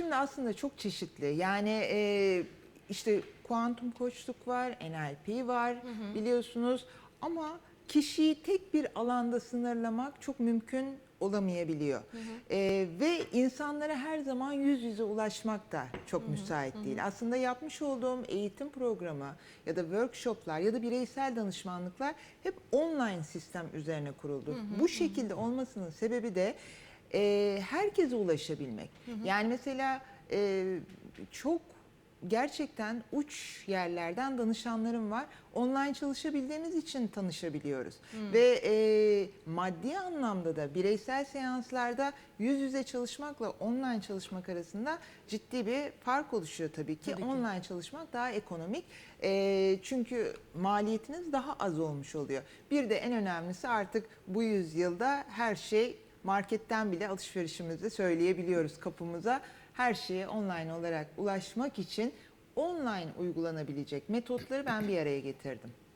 Şimdi aslında çok çeşitli. Yani e, işte kuantum koçluk var, NLP var biliyorsunuz. Ama kişiyi tek bir alanda sınırlamak çok mümkün olamayabiliyor. E, ve insanlara her zaman yüz yüze ulaşmak da çok müsait değil. Aslında yapmış olduğum eğitim programı ya da workshoplar ya da bireysel danışmanlıklar hep online sistem üzerine kuruldu. Bu şekilde olmasının sebebi de e, herkese ulaşabilmek. Yani mesela e, çok gerçekten uç yerlerden danışanlarım var. Online çalışabildiğimiz için tanışabiliyoruz. Ve e, maddi anlamda da bireysel seanslarda yüz yüze çalışmakla online çalışmak arasında ciddi bir fark oluşuyor tabii ki. Tabii ki. Online çalışmak daha ekonomik. E, çünkü maliyetiniz daha az olmuş oluyor. Bir de en önemlisi artık bu yüzyılda her şey marketten bile alışverişimizde söyleyebiliyoruz kapımıza. Her şeye online olarak ulaşmak için online uygulanabilecek metotları ben bir araya getirdim.